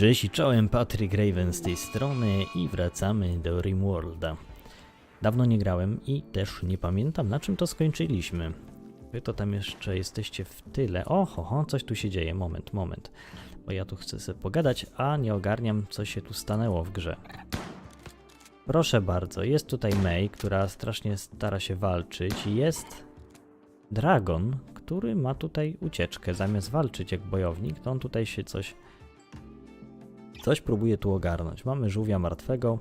Cześć czołem, Patrick Raven z tej strony i wracamy do Rimworlda. Dawno nie grałem i też nie pamiętam na czym to skończyliśmy. Wy to tam jeszcze jesteście w tyle. Oho, ho, coś tu się dzieje, moment, moment. Bo ja tu chcę sobie pogadać, a nie ogarniam co się tu stanęło w grze. Proszę bardzo, jest tutaj May, która strasznie stara się walczyć. Jest Dragon, który ma tutaj ucieczkę. Zamiast walczyć jak bojownik, to on tutaj się coś Coś próbuję tu ogarnąć. Mamy żółwia martwego.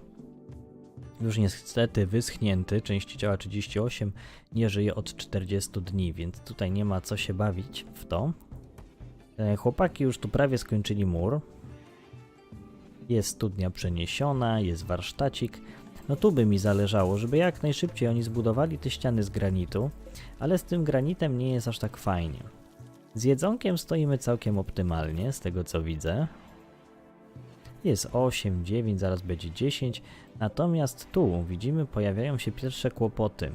Już niestety wyschnięty, części ciała 38, nie żyje od 40 dni, więc tutaj nie ma co się bawić w to. E, Chłopaki już tu prawie skończyli mur. Jest studnia przeniesiona, jest warsztacik. No tu by mi zależało, żeby jak najszybciej oni zbudowali te ściany z granitu, ale z tym granitem nie jest aż tak fajnie. Z jedzonkiem stoimy całkiem optymalnie, z tego co widzę. Jest 8, 9, zaraz będzie 10. Natomiast tu widzimy pojawiają się pierwsze kłopoty.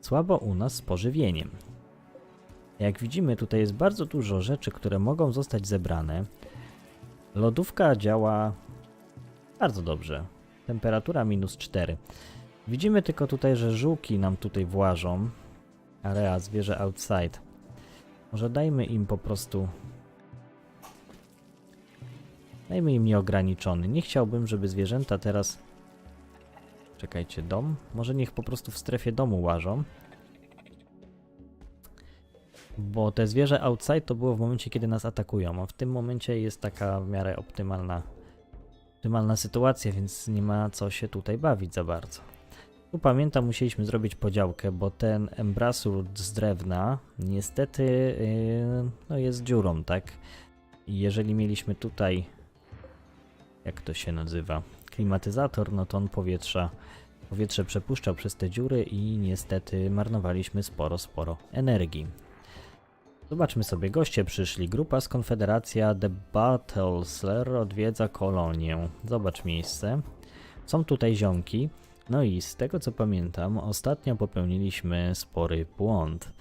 Słabo u nas z pożywieniem. Jak widzimy tutaj jest bardzo dużo rzeczy, które mogą zostać zebrane. Lodówka działa bardzo dobrze. Temperatura minus 4. Widzimy tylko tutaj, że żółki nam tutaj włażą. Area zwierzę outside. Może dajmy im po prostu Dajmy im nieograniczony. Nie chciałbym, żeby zwierzęta teraz... Czekajcie, dom? Może niech po prostu w strefie domu łażą. Bo te zwierzę outside to było w momencie, kiedy nas atakują, a w tym momencie jest taka w miarę optymalna, optymalna sytuacja, więc nie ma co się tutaj bawić za bardzo. Tu pamiętam, musieliśmy zrobić podziałkę, bo ten embrasur z drewna niestety yy, no jest dziurą, tak? I jeżeli mieliśmy tutaj jak to się nazywa, klimatyzator, no to on powietrza, powietrze przepuszczał przez te dziury i niestety marnowaliśmy sporo, sporo energii. Zobaczmy sobie, goście przyszli. Grupa z Konfederacja The Battlesler odwiedza kolonię. Zobacz miejsce. Są tutaj ziomki. No i z tego co pamiętam, ostatnio popełniliśmy spory błąd.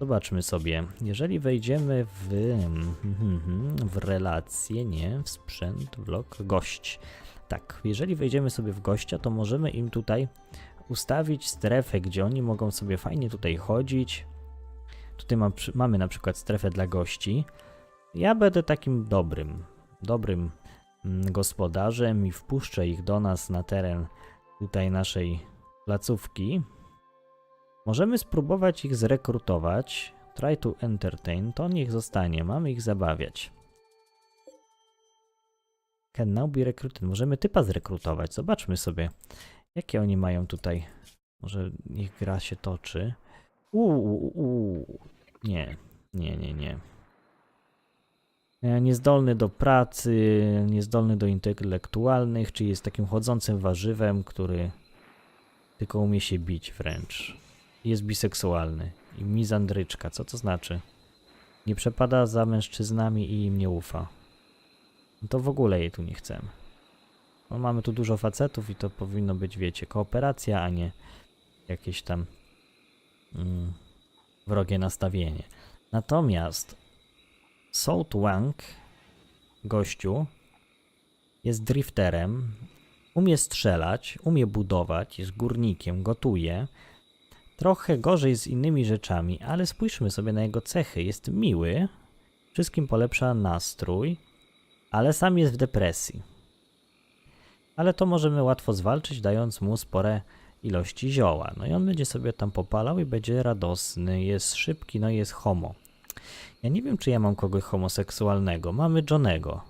Zobaczmy sobie, jeżeli wejdziemy w, w relacje, nie, w sprzęt, vlog, gość. Tak, jeżeli wejdziemy sobie w gościa, to możemy im tutaj ustawić strefę, gdzie oni mogą sobie fajnie tutaj chodzić. Tutaj mam, mamy na przykład strefę dla gości. Ja będę takim dobrym, dobrym mm, gospodarzem i wpuszczę ich do nas na teren tutaj naszej placówki. Możemy spróbować ich zrekrutować. Try to entertain, to niech zostanie, mamy ich zabawiać. Can now be recruited. Możemy typa zrekrutować. Zobaczmy sobie, jakie oni mają tutaj. Może niech gra się toczy. Uuu, uu. Nie, nie, nie, nie. Niezdolny do pracy, niezdolny do intelektualnych, czyli jest takim chodzącym warzywem, który tylko umie się bić wręcz jest biseksualny i mizandryczka. Co to znaczy? Nie przepada za mężczyznami i im nie ufa. No to w ogóle jej tu nie chcemy. No mamy tu dużo facetów i to powinno być, wiecie, kooperacja, a nie jakieś tam mm, wrogie nastawienie. Natomiast Salt Wang, gościu, jest drifterem, umie strzelać, umie budować, jest górnikiem, gotuje, Trochę gorzej z innymi rzeczami, ale spójrzmy sobie na jego cechy. Jest miły, wszystkim polepsza nastrój, ale sam jest w depresji. Ale to możemy łatwo zwalczyć, dając mu spore ilości zioła. No i on będzie sobie tam popalał i będzie radosny, jest szybki, no i jest homo. Ja nie wiem, czy ja mam kogoś homoseksualnego. Mamy Johnego.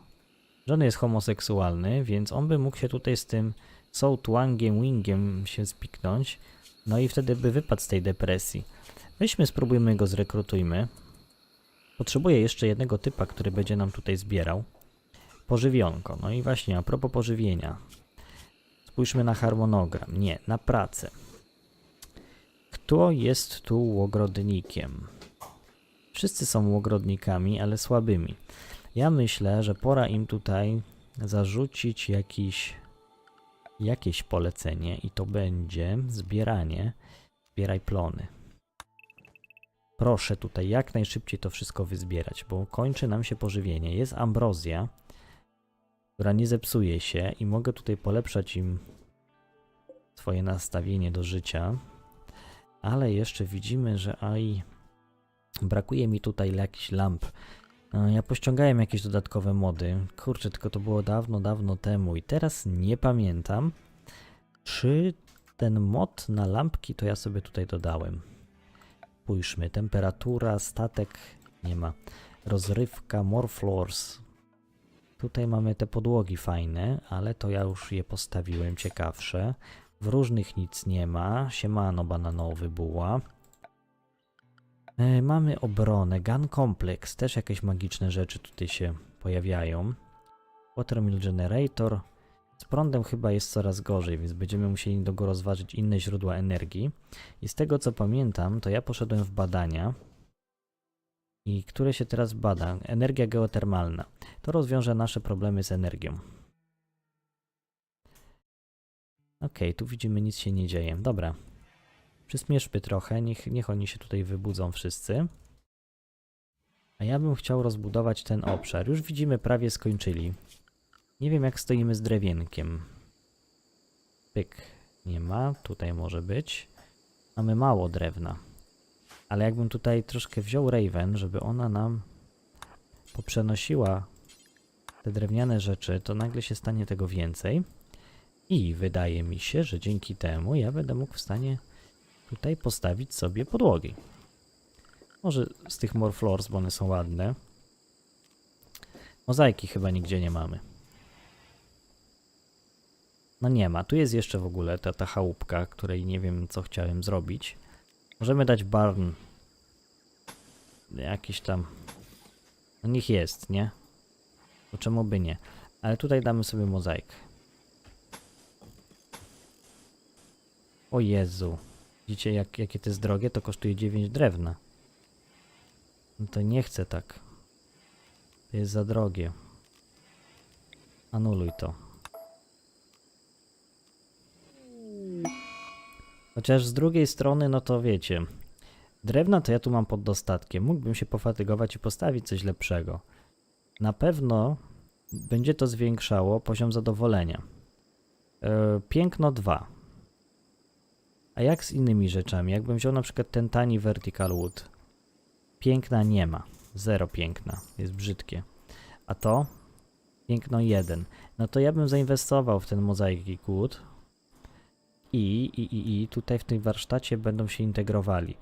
John jest homoseksualny, więc on by mógł się tutaj z tym Salt Wangiem Wingiem się spiknąć. No i wtedy by wypadł z tej depresji. Weźmy, spróbujmy go zrekrutujmy. Potrzebuję jeszcze jednego typa, który będzie nam tutaj zbierał. Pożywionko. No i właśnie, a propos pożywienia. Spójrzmy na harmonogram. Nie, na pracę. Kto jest tu ogrodnikiem? Wszyscy są ogrodnikami, ale słabymi. Ja myślę, że pora im tutaj zarzucić jakiś jakieś polecenie i to będzie zbieranie. Zbieraj plony. Proszę tutaj jak najszybciej to wszystko wyzbierać, bo kończy nam się pożywienie. Jest ambrozja. która nie zepsuje się i mogę tutaj polepszać im swoje nastawienie do życia. Ale jeszcze widzimy, że aj brakuje mi tutaj jakichś lamp. E, Ja pościągałem jakieś dodatkowe mody. Kurczę, tylko to było dawno, dawno temu i teraz nie pamiętam, czy ten mod na lampki to ja sobie tutaj dodałem. Spójrzmy, temperatura, statek nie ma. Rozrywka, more floors. Tutaj mamy te podłogi fajne, ale to ja już je postawiłem, ciekawsze. W różnych nic nie ma. Siemano bananowy buła. E, mamy obronę, gun complex, też jakieś magiczne rzeczy tutaj się pojawiają. Watermill generator. Z prądem chyba jest coraz gorzej, więc będziemy musieli do go rozważyć inne źródła energii. I z tego co pamiętam, to ja poszedłem w badania. I które się teraz bada? Energia geotermalna. To rozwiąże nasze problemy z energią. Ok, tu widzimy, nic się nie dzieje. Dobra. Przysmieszmy trochę, niech, niech oni się tutaj wybudzą wszyscy. A ja bym chciał rozbudować ten obszar. Już widzimy, prawie skończyli. Nie wiem, jak stoimy z drewienkiem. Pyk. Nie ma. Tutaj może być. Mamy mało drewna. Ale jakbym tutaj troszkę wziął Raven, żeby ona nam poprzenosiła te drewniane rzeczy, to nagle się stanie tego więcej. I wydaje mi się, że dzięki temu ja będę mógł w stanie tutaj postawić sobie podłogi. Może z tych more floors, bo one są ładne. Mozaiki chyba nigdzie nie mamy. No nie ma. Tu jest jeszcze w ogóle ta, ta chałupka, której nie wiem co chciałem zrobić. Możemy dać barn. Jakiś tam. No niech jest, nie? To czemu by nie? Ale tutaj damy sobie mozaikę. O Jezu. Widzicie jak, jakie to jest drogie? To kosztuje 9 drewna. No to nie chcę tak. To jest za drogie. Anuluj to. Chociaż z drugiej strony, no to wiecie, drewna to ja tu mam pod dostatkiem. Mógłbym się pofatygować i postawić coś lepszego. Na pewno będzie to zwiększało poziom zadowolenia. E, piękno 2. A jak z innymi rzeczami? Jakbym wziął na przykład ten tani vertical wood. Piękna nie ma. Zero piękna. Jest brzydkie. A to? Piękno 1. No to ja bym zainwestował w ten mozaik wood. I, i, i, I tutaj w tym warsztacie będą się integrowali.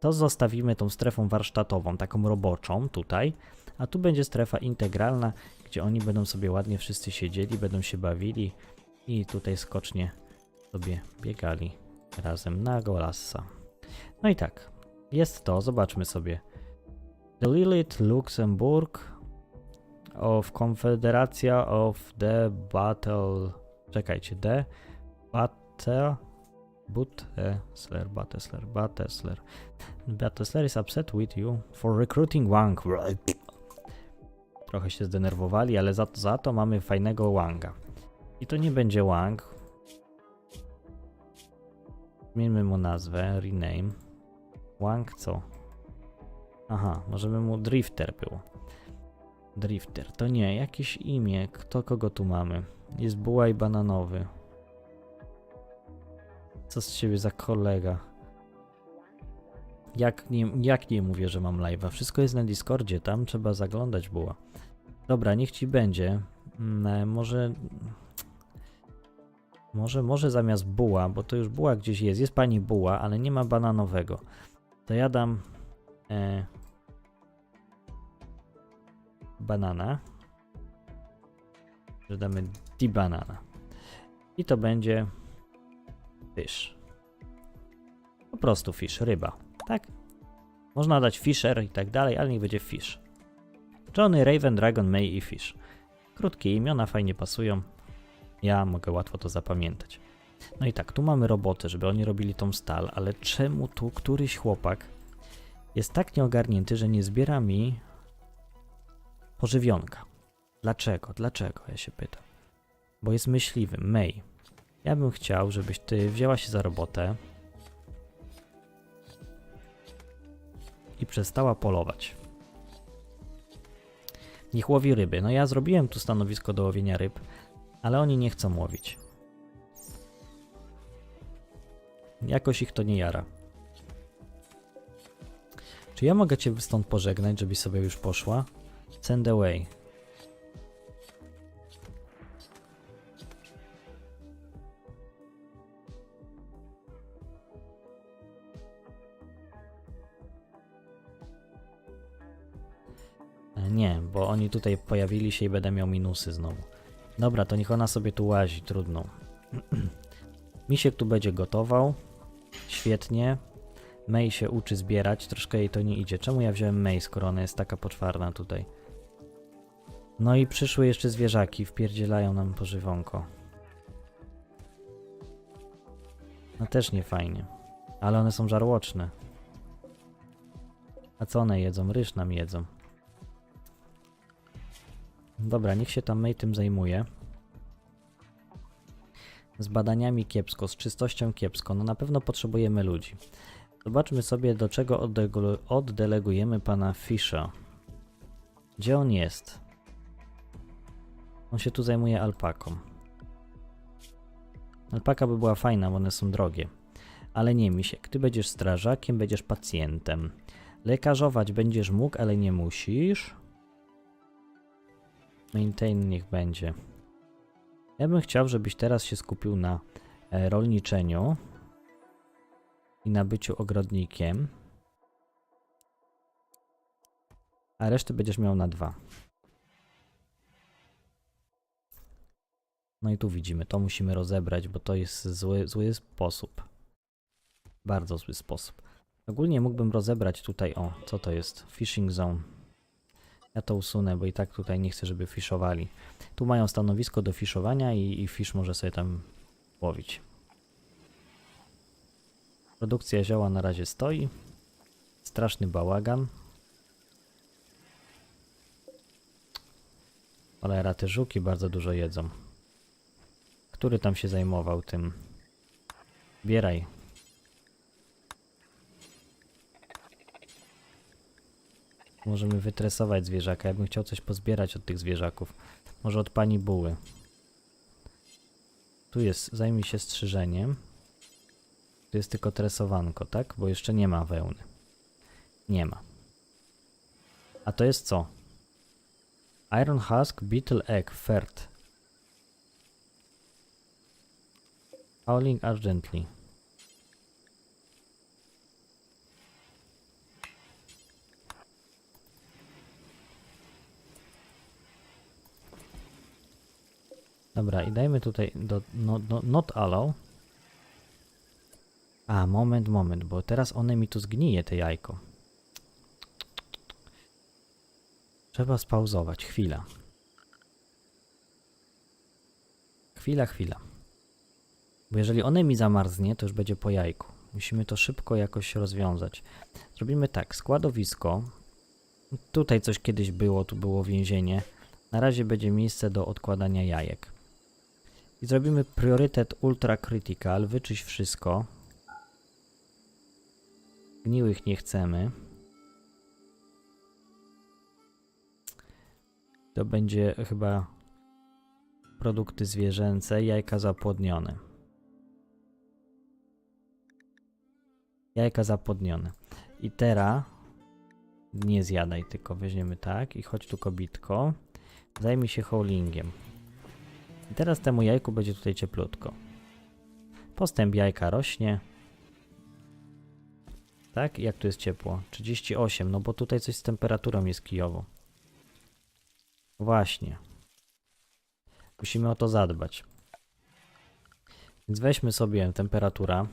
To zostawimy tą strefą warsztatową, taką roboczą tutaj, a tu będzie strefa integralna, gdzie oni będą sobie ładnie wszyscy siedzieli, będą się bawili i tutaj skocznie sobie biegali razem na golasa. No i tak, jest to, zobaczmy sobie. The Lilith Luxemburg of Confederacja of the Battle... Czekajcie, the Battle... Butesler, Batesler, Batesler. Batesler is upset with you for recruiting Wang. Trochę się zdenerwowali, ale za za to mamy fajnego Wanga. I to nie będzie Wang. Zmieńmy mu nazwę, rename. Wang co? Aha, możemy mu Drifter było. Drifter, to nie, jakieś imię. Kto kogo tu mamy? Jest buła i bananowy. Co z ciebie za kolega? Jak nie, jak nie mówię, że mam live'a? Wszystko jest na Discordzie, tam trzeba zaglądać buła. Dobra, niech ci będzie. Mm, e, może... Może, może zamiast buła, bo to już buła gdzieś jest. Jest pani buła, ale nie ma bananowego. To ja dam... E, banana. Że damy di banana. I to będzie fish. Po prostu fish, ryba, tak? Można dać fisher i tak dalej, ale niech będzie fish. Johnny, Raven, Dragon, May i Fish. Krótkie imiona fajnie pasują. Ja mogę łatwo to zapamiętać. No i tak, tu mamy robotę, żeby oni robili tą stal, ale czemu tu któryś chłopak jest tak nieogarnięty, że nie zbiera mi pożywionka? Dlaczego? Dlaczego? Ja się pytam. Bo jest myśliwym. May. Ja bym chciał, żebyś ty wzięła się za robotę i przestała polować. Niech łowi ryby. No ja zrobiłem tu stanowisko do łowienia ryb, ale oni nie chcą łowić. Jakoś ich to nie jara. Czy ja mogę cię stąd pożegnać, żebyś sobie już poszła? Send away. E, Nie, bo oni tutaj pojawili się i będę miał minusy znowu. Dobra, to niech ona sobie tu łazi, trudno. Misiek tu będzie gotował. Świetnie. May się uczy zbierać, troszkę jej to nie idzie. Czemu ja wziąłem May, skoro ona jest taka poczwarna tutaj? No i przyszły jeszcze zwierzaki, wpierdzielają nam pożywonko. No też nie fajnie. Ale one są żarłoczne. A co one jedzą? Ryż nam jedzą. Dobra, niech się tam May tym zajmuje. Z badaniami kiepsko, z czystością kiepsko. No na pewno potrzebujemy ludzi. Zobaczmy sobie, do czego oddelegujemy pana Fisha. Gdzie on jest? On się tu zajmuje alpaką. Alpaka by była fajna, bo one są drogie. Ale nie, Misiek, ty będziesz strażakiem, będziesz pacjentem. Lekarzować będziesz mógł, ale nie musisz. Maintain niech będzie. Ja bym chciał, żebyś teraz się skupił na e, rolniczeniu i na byciu ogrodnikiem. A resztę będziesz miał na dwa. No i tu widzimy, to musimy rozebrać, bo to jest zły, zły sposób. Bardzo zły sposób. Ogólnie mógłbym rozebrać tutaj, o, co to jest? Fishing zone. Ja to usunę, bo i tak tutaj nie chcę, żeby fiszowali. Tu mają stanowisko do fiszowania i, i fisz może sobie tam łowić. Produkcja zioła na razie stoi. Straszny bałagan. Cholera, te żuki bardzo dużo jedzą. Który tam się zajmował tym? Bieraj. Możemy wytresować zwierzaka. Ja bym chciał coś pozbierać od tych zwierzaków. Może od pani buły. Tu jest, zajmij się strzyżeniem. Tu jest tylko tresowanko, tak? Bo jeszcze nie ma wełny. Nie ma. A to jest co? Iron Husk, Beetle Egg, Fert. Howling Urgently. Dobra, i dajmy tutaj do no, no, not allow. A, moment, moment, bo teraz one mi tu zgnije, te jajko. Trzeba spauzować, chwila. Chwila, chwila. Bo jeżeli one mi zamarznie, to już będzie po jajku. Musimy to szybko jakoś rozwiązać. Zrobimy tak, składowisko. Tutaj coś kiedyś było, tu było więzienie. Na razie będzie miejsce do odkładania jajek. I zrobimy priorytet ultra critical, wyczyść wszystko. Gniłych nie chcemy. To będzie chyba produkty zwierzęce, jajka zapłodnione. Jajka zapłodnione. I teraz nie zjadaj, tylko weźmiemy tak i chodź tu kobitko. Zajmij się howlingiem. I teraz temu jajku będzie tutaj cieplutko. Postęp jajka rośnie. Tak? Jak tu jest ciepło? 38, no bo tutaj coś z temperaturą jest kijowo. Właśnie. Musimy o to zadbać. Więc weźmy sobie temperatura.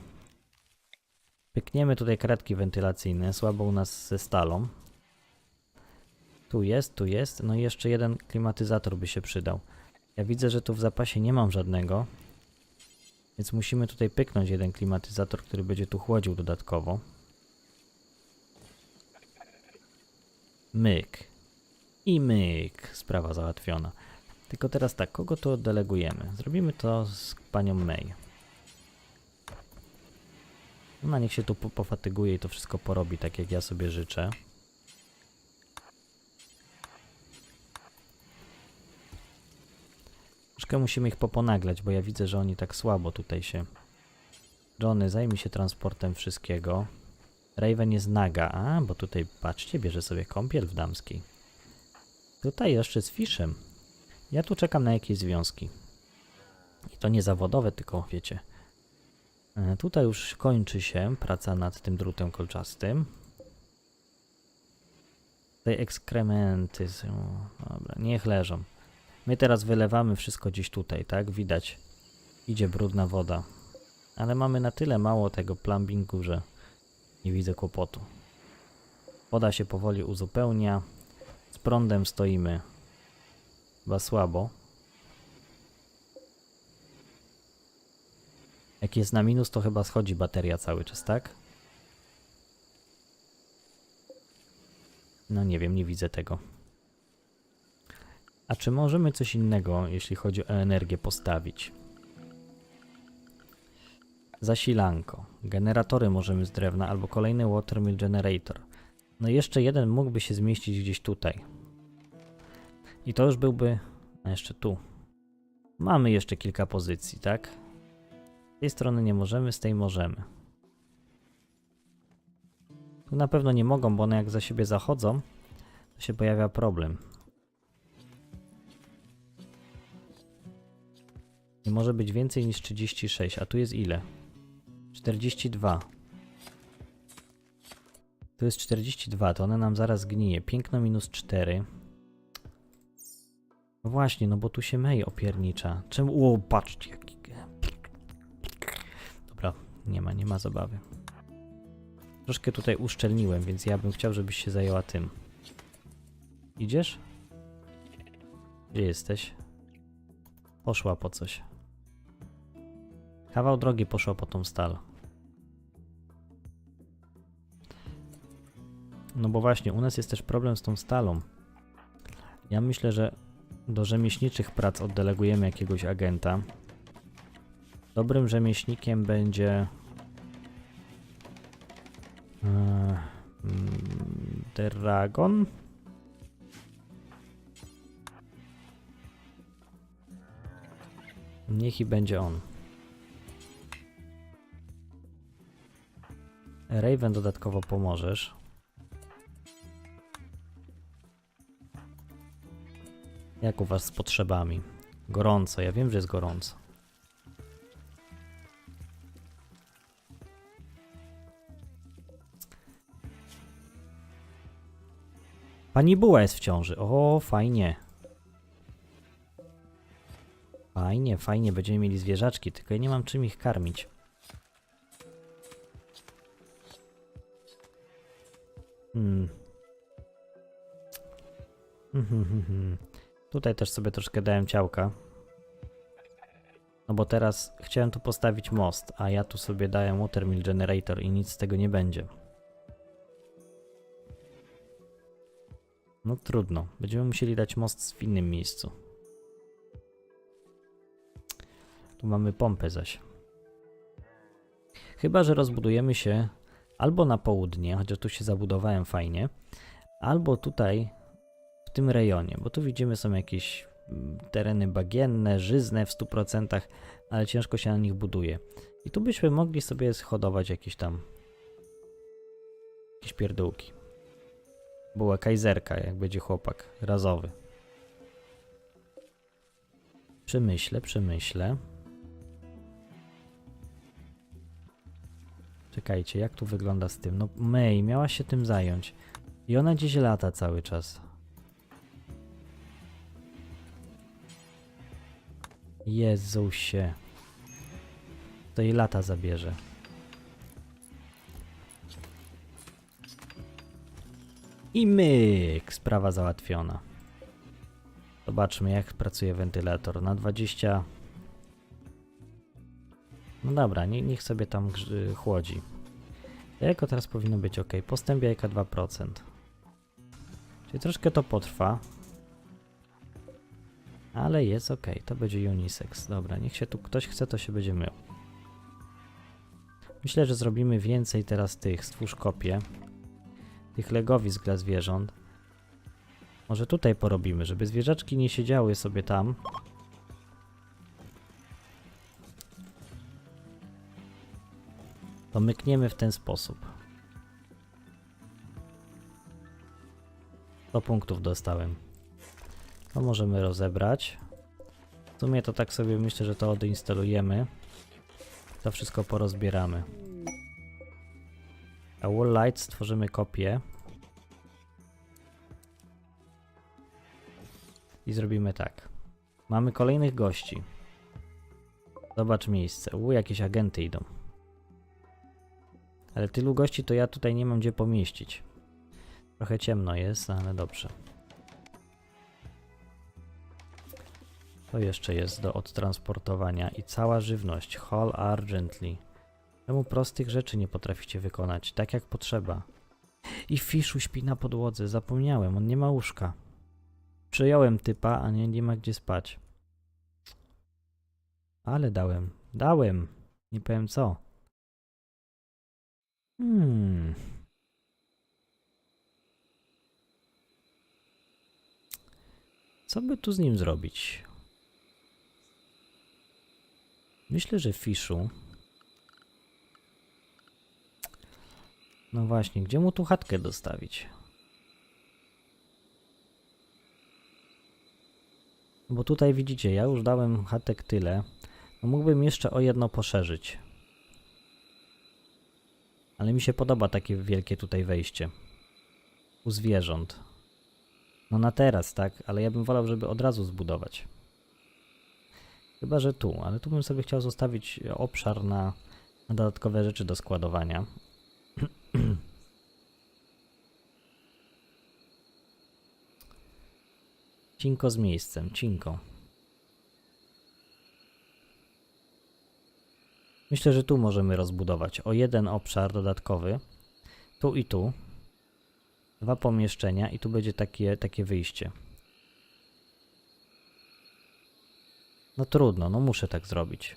Pykniemy tutaj kratki wentylacyjne, słabo u nas ze stalą. Tu jest, tu jest. No i jeszcze jeden klimatyzator by się przydał. Ja widzę, że tu w zapasie nie mam żadnego. Więc musimy tutaj pyknąć jeden klimatyzator, który będzie tu chłodził dodatkowo. Myk. I myk. Sprawa załatwiona. Tylko teraz tak, kogo tu oddelegujemy? Zrobimy to z panią May. Ona niech się tu po- pofatyguje i to wszystko porobi tak, jak ja sobie życzę. Troszkę musimy ich poponaglać, bo ja widzę, że oni tak słabo tutaj się... Johnny, zajmij się transportem wszystkiego. Raven jest naga. A, bo tutaj, patrzcie, bierze sobie kąpiel w damskiej. Tutaj jeszcze z Fishem. Ja tu czekam na jakieś związki. I to nie zawodowe, tylko wiecie. E, Tutaj już kończy się praca nad tym drutem kolczastym. Te ekskrementy są... Dobra, niech leżą. My teraz wylewamy wszystko gdzieś tutaj, tak? Widać. Idzie brudna woda. Ale mamy na tyle mało tego plumbingu, że nie widzę kłopotu. Woda się powoli uzupełnia. Z prądem stoimy. Chyba słabo. Jak jest na minus, to chyba schodzi bateria cały czas, tak? No nie wiem, nie widzę tego. A czy możemy coś innego, jeśli chodzi o energię, postawić? Zasilanko. Generatory możemy z drewna albo kolejny watermill generator. No jeszcze jeden mógłby się zmieścić gdzieś tutaj. I to już byłby... A jeszcze tu. Mamy jeszcze kilka pozycji, tak? Z tej strony nie możemy, z tej możemy. Tu na pewno nie mogą, bo one jak za siebie zachodzą, to się pojawia problem. Nie może być więcej niż 36, a tu jest ile? 42. Tu jest 42, to one nam zaraz gnije. Piękno minus 4. No właśnie, no bo tu się mej opiernicza. Czemu? O, patrzcie jaki... Dobra, nie ma, nie ma zabawy. Troszkę tutaj uszczelniłem, więc ja bym chciał, żebyś się zajęła tym. Idziesz? Gdzie jesteś? Poszła po coś. Kawał drogi poszła po tą stal. No bo właśnie, u nas jest też problem z tą stalą. Ja myślę, że do rzemieślniczych prac oddelegujemy jakiegoś agenta. Dobrym rzemieślnikiem będzie... Mm, Dragon? Niech i będzie on. Raven dodatkowo pomożesz. Jak u was z potrzebami? Gorąco, ja wiem, że jest gorąco. Pani Buła jest w ciąży. O, fajnie. Fajnie, fajnie, będziemy mieli zwierzaczki, tylko ja nie mam czym ich karmić. Hmm. Mhm, mhm, mhm. Tutaj też sobie troszkę dałem ciałka. No bo teraz chciałem tu postawić most, a ja tu sobie dałem watermill generator i nic z tego nie będzie. No trudno. Będziemy musieli dać most w innym miejscu. Tu mamy pompę zaś. Chyba, że rozbudujemy się albo na południe, chociaż tu się zabudowałem fajnie, albo tutaj w tym rejonie, bo tu widzimy są jakieś mm, tereny bagienne, żyzne w 100%, ale ciężko się na nich buduje. I tu byśmy mogli sobie schodować jakieś tam jakieś pierdółki. Była kajzerka, jak będzie chłopak razowy. Przemyślę, przemyślę. Czekajcie, jak tu wygląda z tym? No May, miała się tym zająć. I ona gdzieś lata cały czas. Jezusie. To jej lata zabierze. I myk! Sprawa załatwiona. Zobaczmy, jak pracuje wentylator. Na 20. No dobra, nie, niech sobie tam chłodzi. Jajko teraz powinno być ok. Postęp jajka 2%. Czyli troszkę to potrwa. Ale jest ok. To będzie unisex. Dobra, niech się tu ktoś chce, to się będzie mył. Myślę, że zrobimy więcej teraz tych. Stwórz kopię. Tych legowisk dla zwierząt. Może tutaj porobimy, żeby zwierzaczki nie siedziały sobie tam. To mykniemy w ten sposób. 100 punktów dostałem. To możemy rozebrać. W sumie to tak sobie myślę, że to odinstalujemy. To wszystko porozbieramy. A wall light stworzymy kopię. I zrobimy tak. Mamy kolejnych gości. Zobacz miejsce. U, jakieś agenty idą. Ale tylu gości to ja tutaj nie mam gdzie pomieścić. Trochę ciemno jest, ale dobrze. To jeszcze jest do odtransportowania i cała żywność. Hall Argently. Czemu prostych rzeczy nie potraficie wykonać, tak jak potrzeba? I Fiszu śpi na podłodze, zapomniałem, on nie ma łóżka. Przejąłem typa, a nie, nie ma gdzie spać. Ale dałem, dałem. Nie powiem co. Hmm. Co by tu z nim zrobić? Myślę, że Fiszu. No właśnie, gdzie mu tu chatkę dostawić? Bo tutaj widzicie, ja już dałem chatek tyle. No mógłbym jeszcze o jedno poszerzyć. Ale mi się podoba takie wielkie tutaj wejście. U zwierząt. No na teraz, tak? Ale ja bym wolał, żeby od razu zbudować. Chyba, że tu, ale tu bym sobie chciał zostawić obszar na, na dodatkowe rzeczy do składowania. Cinko z miejscem, cinko. Myślę, że tu możemy rozbudować o jeden obszar dodatkowy. Tu i tu. Dwa pomieszczenia i tu będzie takie, takie wyjście. No trudno, no muszę tak zrobić.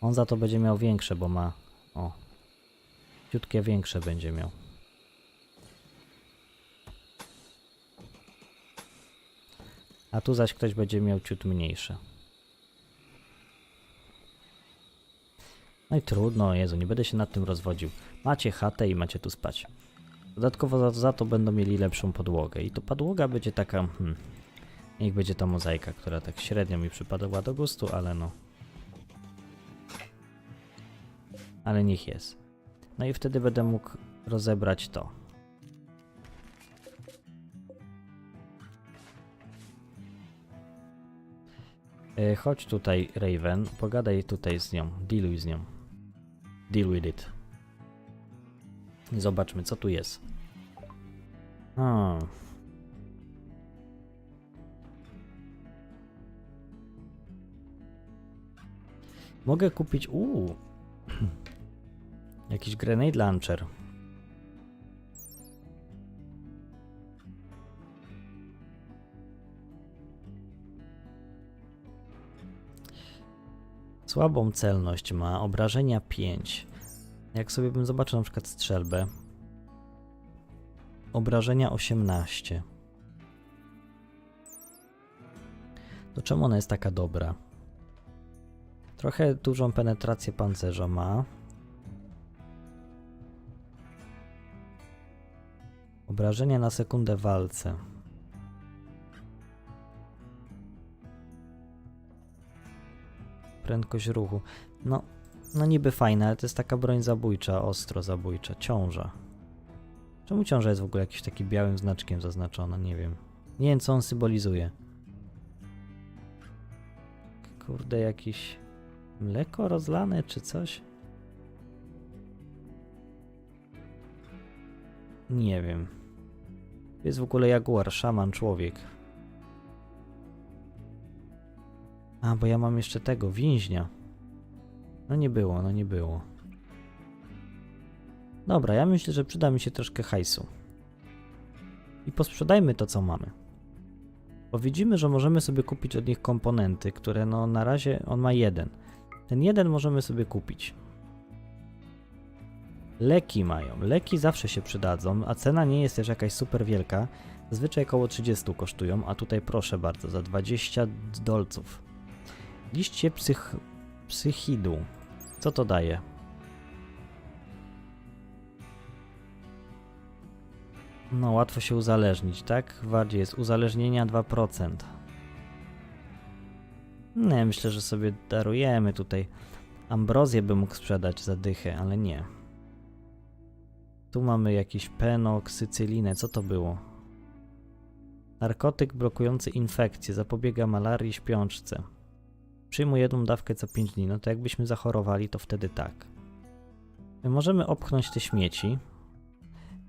On za to będzie miał większe, bo ma... O. Ciutkie większe będzie miał. A tu zaś ktoś będzie miał ciut mniejsze. No i trudno, Jezu, nie będę się nad tym rozwodził. Macie chatę i macie tu spać. Dodatkowo za, za to będą mieli lepszą podłogę. I to podłoga będzie taka... Hmm, niech będzie ta mozaika, która tak średnio mi przypadała do gustu, ale no... Ale niech jest. No i wtedy będę mógł rozebrać to. E, Chodź tutaj, Raven, pogadaj tutaj z nią, dealuj z nią. Deal with it. Zobaczmy, co tu jest. Mogę kupić. Uuu. Jakiś grenade launcher. Słabą celność ma, obrażenia 5. Jak sobie bym zobaczył na przykład strzelbę. Obrażenia 18. To czemu ona jest taka dobra? Trochę dużą penetrację pancerza ma. Obrażenia na sekundę walce. Prędkość ruchu. No, no niby fajne, ale to jest taka broń zabójcza, ostro zabójcza. Ciąża. Czemu ciąża jest w ogóle jakimś takim białym znaczkiem zaznaczona? Nie wiem. Nie wiem, co on symbolizuje. Kurde, jakiś mleko rozlane czy coś? Nie wiem. Jest w ogóle jaguar, szaman, człowiek. A, bo ja mam jeszcze tego, więźnia. No nie było, no nie było. Dobra, ja myślę, że przyda mi się troszkę hajsu. I posprzedajmy to, co mamy. Bo widzimy, że możemy sobie kupić od nich komponenty, które no na razie on ma jeden. Ten jeden możemy sobie kupić. Leki mają. Leki zawsze się przydadzą, a cena nie jest też jakaś super wielka. Zazwyczaj około 30 kosztują, a tutaj proszę bardzo, za 20 dolców. Liście psych... psychidu. Co to daje? No, łatwo się uzależnić, tak? Bardziej jest uzależnienia 2%. Nie, myślę, że sobie darujemy tutaj. Ambrozję bym mógł sprzedać za dychę, ale nie. Tu mamy jakiś penoksycylinę. Co to było? Narkotyk blokujący infekcję. Zapobiega malarii śpiączce. Przyjmuję jedną dawkę co 5 dni. No to jakbyśmy zachorowali, to wtedy tak. My możemy opchnąć te śmieci.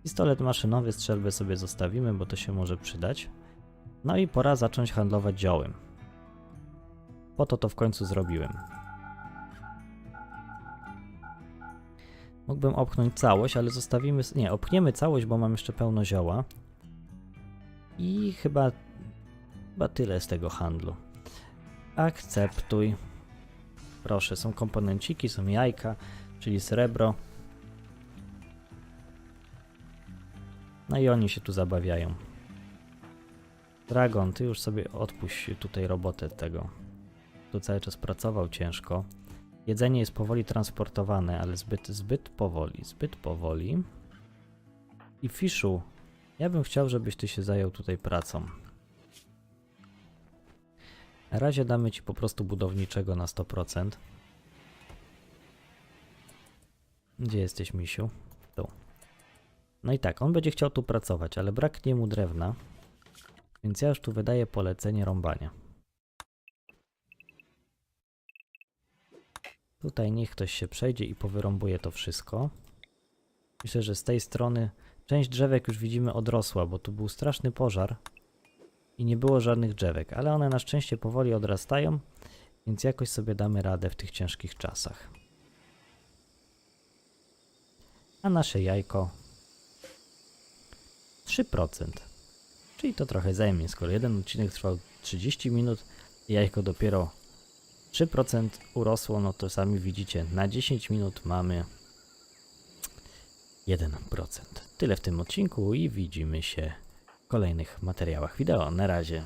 Pistolet maszynowy, strzelbę sobie zostawimy, bo to się może przydać. No i pora zacząć handlować dziołem. Po to to w końcu zrobiłem. Mógłbym opchnąć całość, ale zostawimy. Nie, opchniemy całość, bo mam jeszcze pełno zioła. I chyba. Chyba tyle z tego handlu. Akceptuj. Proszę, są komponenciki, są jajka, czyli srebro. No i oni się tu zabawiają. Dragon, ty już sobie odpuść tutaj robotę tego. Tu cały czas pracował ciężko. Jedzenie jest powoli transportowane, ale zbyt, zbyt powoli, zbyt powoli. I Fiszu, ja bym chciał, żebyś ty się zajął tutaj pracą. Na razie damy ci po prostu budowniczego na 100%. Gdzie jesteś, misiu? Tu. No i tak, on będzie chciał tu pracować, ale braknie mu drewna, więc ja już tu wydaję polecenie rąbania. Tutaj niech ktoś się przejdzie i powyrąbuje to wszystko. Myślę, że z tej strony część drzewek już widzimy odrosła, bo tu był straszny pożar i nie było żadnych drzewek, ale one na szczęście powoli odrastają, więc jakoś sobie damy radę w tych ciężkich czasach. A nasze jajko 3%. Czyli to trochę zajmie, skoro jeden odcinek trwał 30 minut, jajko dopiero 3% urosło, no to sami widzicie, na 10 minut mamy 1%. Tyle w tym odcinku i widzimy się kolejnych materiałach wideo. Na razie.